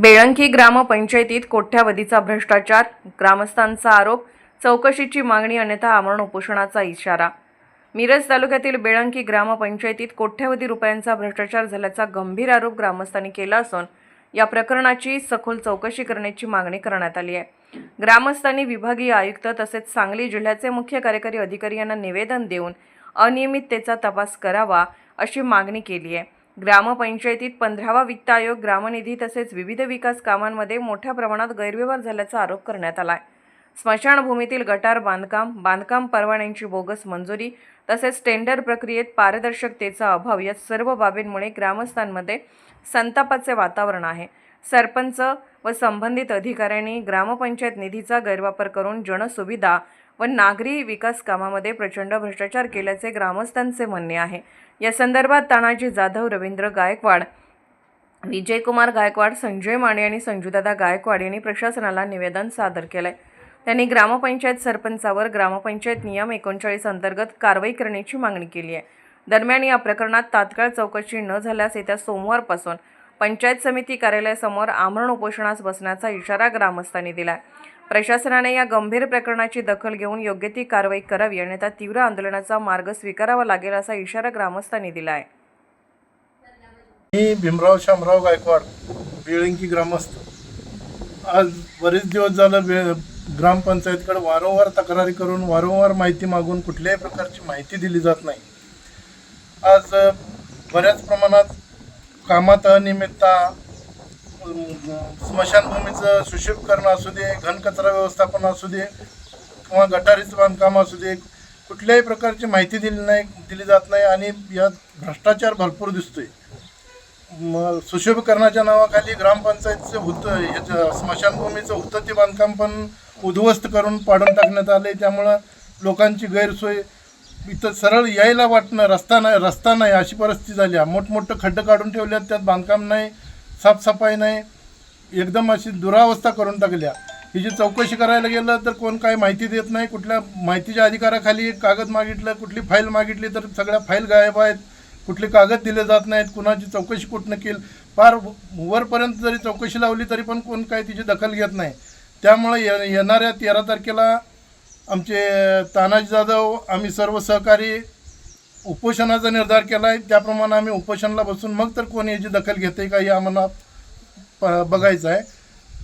बेळंकी ग्रामपंचायतीत कोट्यावधीचा भ्रष्टाचार ग्रामस्थांचा आरोप चौकशीची मागणी अन्यथा आमरण उपोषणाचा इशारा. मिरज तालुक्यातील बेळंकी ग्रामपंचायतीत कोट्यावधी रुपयांचा भ्रष्टाचार झाल्याचा गंभीर आरोप ग्रामस्थांनी केला असून या प्रकरणाची सखोल चौकशी करण्याची मागणी करण्यात आली आहे. ग्रामस्थांनी विभागीय आयुक्त तसेच सांगली जिल्ह्याचे मुख्य कार्यकारी अधिकारी यांना निवेदन देऊन अनियमिततेचा तपास करावा अशी मागणी केली आहे. ग्रामपंचायतीत पंधरावा वित्त आयोग ग्रामनिधी तसेच विविध विकास कामांमध्ये मोठ्या प्रमाणात गैरव्यवहार झाल्याचा आरोप करण्यात आला आहे स्मशानभूमीतील गटार बांधकाम बांधकाम परवान्यांची बोगस मंजुरी तसेच टेंडर प्रक्रियेत पारदर्शकतेचा अभाव या सर्व बाबींमुळे ग्रामस्थांमध्ये संतापाचे वातावरण आहे. सरपंच व संबंधित अधिकाऱ्यांनी ग्रामपंचायत निधीचा गैरवापर करून जनसुविधा व नागरी विकास कामामध्ये प्रचंड भ्रष्टाचार केल्याचे ग्रामस्थांचे म्हणणे आहे. या संदर्भात तानाजी जाधव रवींद्र गायकवाड विजयकुमार गायकवाड संजय माने आणि संजूदादा गायकवाड यांनी प्रशासनाला निवेदन सादर केलंय. त्यांनी ग्रामपंचायत सरपंचावर ग्रामपंचायत नियम एकोणचाळीस अंतर्गत कारवाई करण्याची मागणी केली आहे. दरम्यान या प्रकरणात तात्काळ चौकशी न झाल्यास येत्या सोमवारपासून पंचायत समिती कार्यालयासमोर आमरण उपोषणास बसण्याचा इशारा ग्रामस्थांनी दिला प्रशासनाने या गंभीर प्रकरणाची दखल घेऊन योग्य ती कारवाई करावी आणि त्या तीव्र आंदोलनाचा मार्ग स्वीकारावा लागेल असा इशारा ग्रामस्थांनी दिला आहे. मी भीमराव शामराव गायकवाड बेळंकी ग्रामस्थ. आज बरेच दिवस झालं बे ग्रामपंचायतकडे वारंवार तक्रारी करून वारंवार माहिती मागून कुठल्याही प्रकारची माहिती दिली जात नाही. आज बऱ्याच प्रमाणात कामात अनियमितता स्मशानभूमीचं सुशोभीकरण असू दे घनकचरा व्यवस्थापन असू दे किंवा गटारीचं बांधकाम असू दे कुठल्याही प्रकारची माहिती दिली नाही दिली जात नाही आणि यात भ्रष्टाचार भरपूर दिसतोय. मग सुशोभीकरणाच्या नावाखाली ग्रामपंचायतचं हुत ह्याचं स्मशानभूमीचं हुतं बांधकाम पण उद्ध्वस्त करून पाडून टाकण्यात आले त्यामुळं लोकांची गैरसोय इथं सरळ यायला वाटणं रस्ता नाही रस्ता नाही अशी परिस्थिती झाली आहे. मोठमोठं खड्डं काढून ठेवल्यात त्यात बांधकाम नाही साफसफाई नाही. एकदम अशी दुरावस्था करून टाकल्या. हिची चौकशी करायला गेलं तर कोण काय माहिती देत नाही. कुठल्या माहितीच्या अधिकाराखाली कागद मागितलं कुठली फाईल मागितली तर सगळ्या फाईल गायब आहेत. कुठले कागद दिले जात नाहीत. कुणाची चौकशी कुठनं केली? फार वरपर्यंत जरी चौकशी लावली तरी पण कोण काय तिची दखल घेत नाही. त्यामुळे ये येणाऱ्या तेरा तारखेला आमचे तानाजी जाधव आम्ही सर्व सहकारी उपोषणाचा निर्धार केला आहे त्याप्रमाणे आम्ही उपोषणाला बसून मग तर कोण याची दखल घेते का हे आम्हाला प बघायचं आहे.